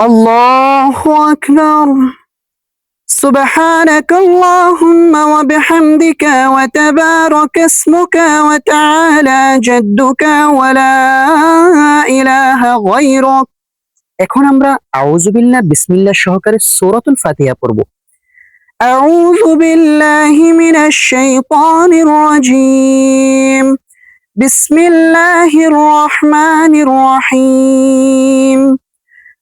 الله أكبر سبحانك اللهم وبحمدك وتبارك اسمك وتعالى جدك ولا إله غيرك এখন আমরা আউযুবিল্লাহ বিসমিল্লাহ সহকারে সূরাতুল ফাতিহা পড়ব أعوذ بالله من الشيطان الرجيم بسم الله الرحمن الرحيم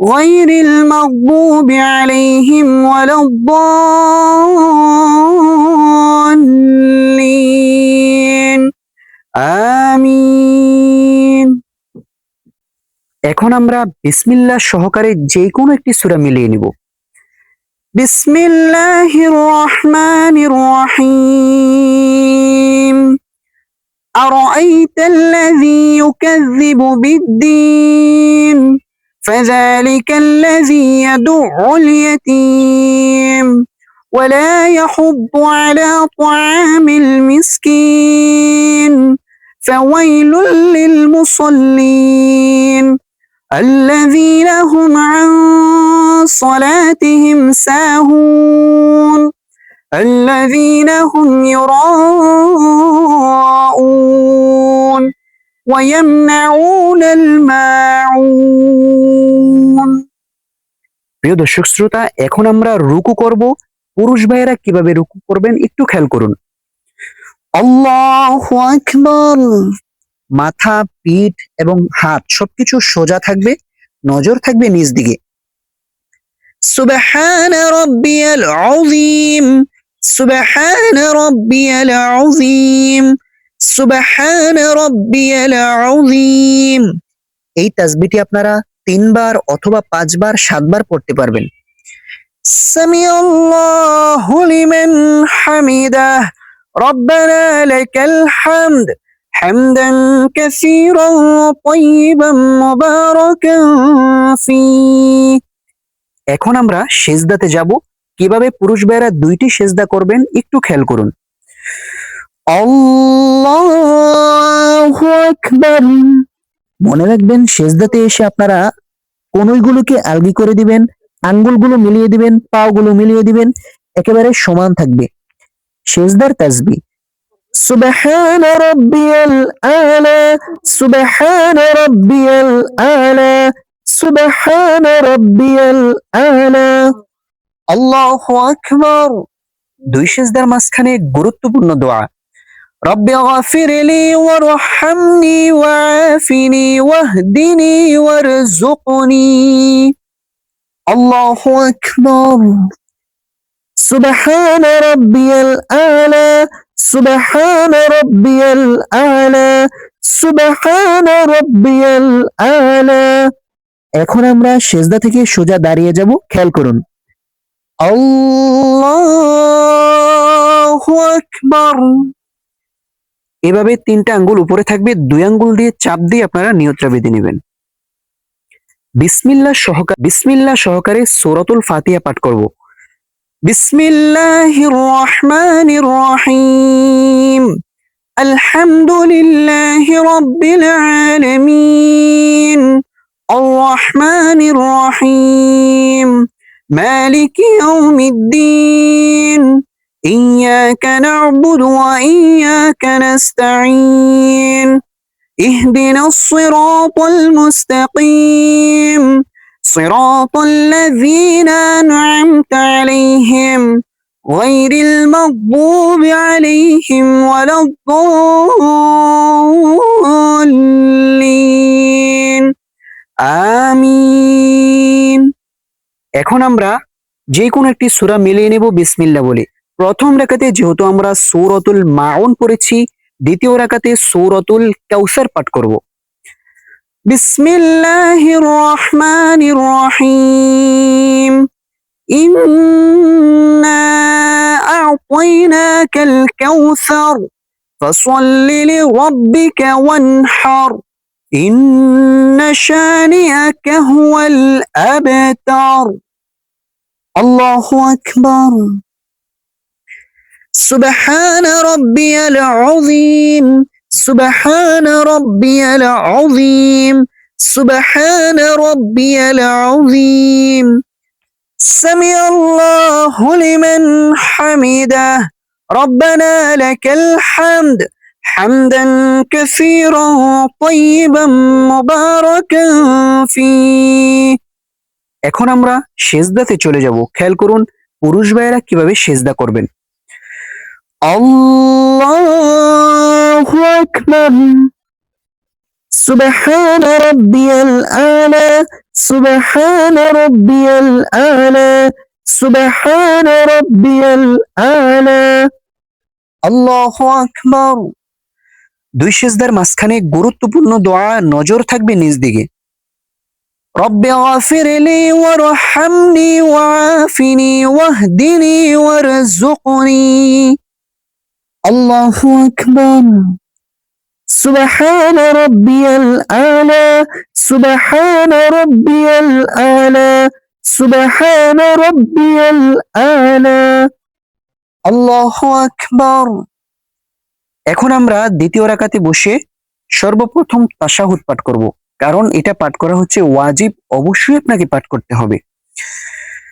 غير المغضوب عليهم ولا الضالين আমিন এখন আমরা বিসমিল্লাহ সহকারে যে কোনো একটি সূরা মিলিয়ে নিব বিসমিল্লাহির রহমানির রহিম أرأيت الذي يكذب بالدين فذلك الذي يدع اليتيم ولا يحض على طعام المسكين فويل للمصلين الذين هم عن صلاتهم ساهون الذين هم يراءون ويمنعون الماعون প্রিয় দর্শক শ্রোতা এখন আমরা রুকু করব পুরুষ ভাইয়েরা কিভাবে রুকু করবেন একটু খেয়াল করুন আল্লাহু আকবার মাথা পিঠ এবং হাত সবকিছু সোজা থাকবে নজর থাকবে নিচ দিকে সুবহান রাব্বিয়াল আযীম সুবহান রাব্বিয়াল আযীম রব্বিয়াল এই তাজবিটি আপনারা তিনবার অথবা পাঁচবার, সাতবার পড়তে পারবেন। ফি এখন আমরা সেজদাতে যাব। কীভাবে পুরুষ বেড়া দুইটি সেজদা করবেন একটু খেয়াল করুন। আকবার। মনে রাখবেন, সেজদাতে এসে আপনারা কনুইগুলোকে আলগি করে দিবেন, আঙ্গুলগুলো মিলিয়ে দিবেন, পাগুলো মিলিয়ে দিবেন, একেবারে সমান থাকবে। সেজদার তাসবি, সুবহান রাব্বিয়াল আলা, সুবহান রাব্বিয়াল আলা, সুবহান রাব্বিয়াল আলা। আল্লাহু আকবার। দুই সেজদার মাঝখানে গুরুত্বপূর্ণ দোয়া। রব্বি গফিরলি ওয়ারহামনি ওয়াআফিনি ওয়াহদিনি ওয়ারযুকনি আল্লাহু আকবার سبحان ربي الأعلى سبحان ربي الأعلى سبحان ربي الأعلى এখন আমরা সেজদা থেকে সোজা দাঁড়িয়ে যাব খেয়াল করুন আল্লাহু আকবার এভাবে তিনটা আঙ্গুল উপরে থাকবে, দুই আঙ্গুল দিয়ে চাপ দিয়ে আপনারা নিয়তটা বেঁধে নেবেন। বিসমিল্লা সহকারে বিসমিল্লা সহকারে সোরাতুল ফাতিয়া পাঠ করব। বিসমিল্লাহি রহমানির রহিম। আলহামদুলিল্লাহি রাব্বিল আলামিন। আর রহমানির রহিম। মালিকি ইয়াউমিদ্দিন। إياك نعبد وإياك نستعين اهدنا الصراط المستقيم صراط الذين أنعمت عليهم غير المغضوب عليهم ولا الضالين আমিন এখন আমরা যে কোনো একটি সূরা মিলিয়ে নেব বিসমিল্লাহ বলে প্রথম রাকাতে যেহেতু আমরা সূরাতুল মাউন পড়েছি দ্বিতীয় রাকাতে সূরাতুল কাউসার পাঠ করব بسم الله الرحمن الرحيم إنا أعطيناك الكوثر فصل لربك وانحر إن شانئك هو الأبتر الله أكبر سبحان ربي العظيم سبحان ربي العظيم سبحان ربي العظيم سمع الله لمن حمده ربنا لك الحمد حمدا كثيرا طيبا مباركا فيه এখন আমরা সেজদাতে চলে যাব খেয়াল করুন পুরুষ ভাইয়েরা কিভাবে সেজদা করবেন আল্লাহু আকবার সুবহান রাব্বিয়াল আলা সুবহান রাব্বিয়াল আলা সুবহান রাব্বিয়াল আলা আল্লাহু আকবার দুই সেজদার মাঝখানে গুরুত্বপূর্ণ দোয়া নজর থাকবে নিজ দিকে رب اغفر لي وارحمني وعافني واهدني وارزقني الله أكبر سبحان ربي الأعلى سبحان ربي الأعلى سبحان ربي الأعلى الله أكبر এখন আমরা দ্বিতীয় রাকাতে বসে সর্বপ্রথম তাশাহুদ পাঠ করব কারণ এটা পাঠ করা হচ্ছে ওয়াজিব অবশ্যই আপনাকে পাঠ করতে হবে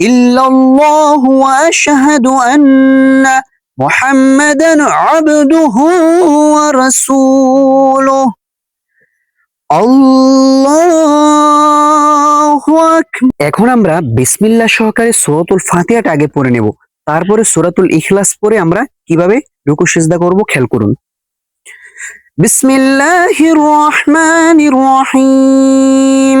ইল্লাল্লাহু ওয়া আশহাদু এখন আমরা বিসমিল্লা সহকারে সুরতুল ফাতিহাটা আগে পড়ে নেব। তারপরে সুরাতুল ইখলাস পরে আমরা কীভাবে রুকু সেজদা করব খেয়াল করুন। বিসমিল্লাহ রহমান রহিম।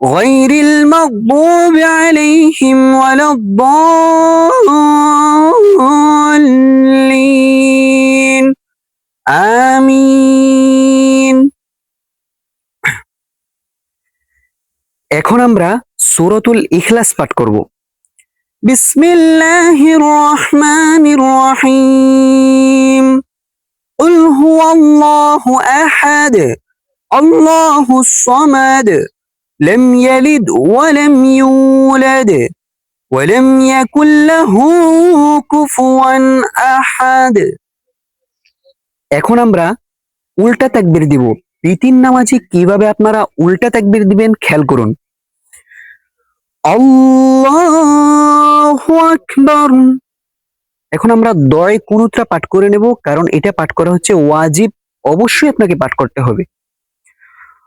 غير المغضوب عليهم ولا الضالين آمين এখন আমরা সূরাতুল ইখলাস পাঠ করব বিসমিল্লাহির রহমানির রহিম قل هو الله أحد الله الصمد لم يلد ولم يولد ولم يكن له كفوا أحد এখন আমরা উল্টা তাকবীর দিব রীতির নামাজে কিভাবে আপনারা উল্টা তাকবীর দিবেন খেয়াল করুন আল্লাহু আকবার এখন আমরা দয় কুনুতরা পাঠ করে নেব কারণ এটা পাঠ করা হচ্ছে ওয়াজিব অবশ্যই আপনাকে পাঠ করতে হবে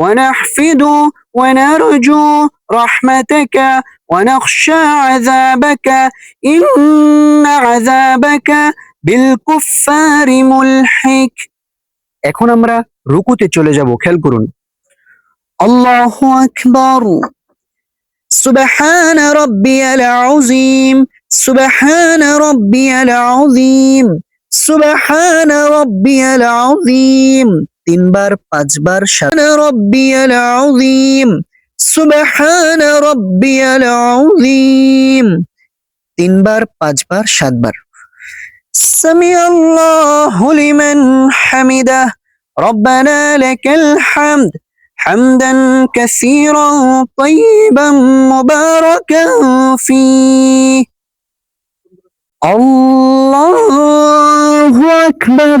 ونحفد ونرجو رحمتك ونخشى عذابك إن عذابك بالكفار ملحك এখন আমরা রুকুতে চলে যাব খেয়াল করুন আল্লাহু আকবার সুবহান রাব্বিয়াল আযীম সুবহান রাব্বিয়াল আযীম সুবহান রাব্বিয়াল আযীম তিনবার পাঁচবার সাত রব্বিয়াল আযীম সুবহান রব্বিয়াল আযীম তিনবার পাঁচবার সাতবার سمع الله لمن حمده ربنا لك الحمد حمدا كثيرا طيبا مباركا فيه الله أكبر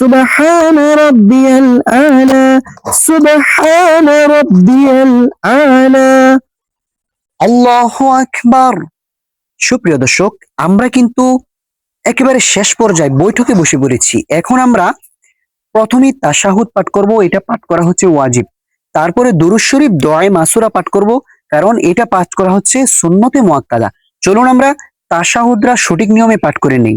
سبحان ربي الأعلى سبحان ربي الأعلى الله أكبر সুপ্রিয় দর্শক আমরা কিন্তু একেবারে শেষ পর্যায়ে বৈঠকে বসে পড়েছি এখন আমরা প্রথমেই তাশাহুদ পাঠ করব এটা পাঠ করা হচ্ছে ওয়াজিব তারপরে দুরুজ শরীফ দোয়ায়ে মাসুরা পাঠ করব কারণ এটা পাঠ করা হচ্ছে সুন্নতে মুআক্কাদা চলুন আমরা তাশাহুদরা সঠিক নিয়মে পাঠ করে নেই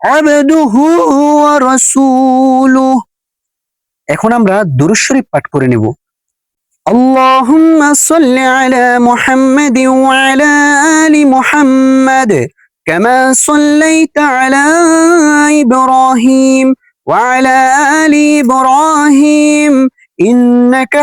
আবদুহু ওয়া এখন আমরা দুরুদ শরীফ পাঠ করে নেব। আল্লাহুম্মা সাল্লি আলা মুহাম্মাদ ওয়া আলা আলি মুহাম্মাদ কামা সাল্লাইতা আলা ইব্রাহিম ওয়া আলা আলি ইব্রাহিম ইন্নাকা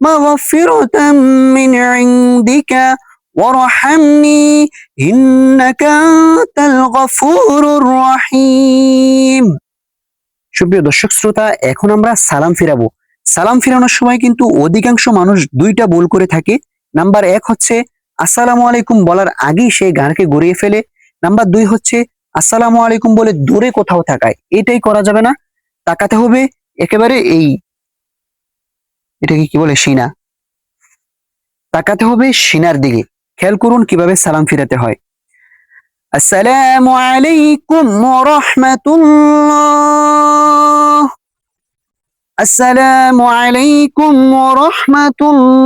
مغفرة من عندك وارحمني إنك أنت الغفور الرحيم সুপ্রিয় দর্শক শ্রোতা এখন আমরা সালাম ফিরাবো সালাম ফিরানোর সময় কিন্তু অধিকাংশ মানুষ দুইটা ভুল করে থাকে নাম্বার এক হচ্ছে আসসালামু আলাইকুম বলার আগেই সে গানকে গড়িয়ে ফেলে নাম্বার দুই হচ্ছে আসসালামু আলাইকুম বলে দূরে কোথাও থাকায় এটাই করা যাবে না তাকাতে হবে একেবারে এই এটাকে কি বলে? সিনা। তাকাতে হবে সিনার দিকে। খেয়াল করুন কীভাবে সালাম ফিরাতে হয়। আসসালামু আলাইকুম রাহমাতুল্লাহ। আসসালামু আলাইকুম রাহমাতুল্লাহ।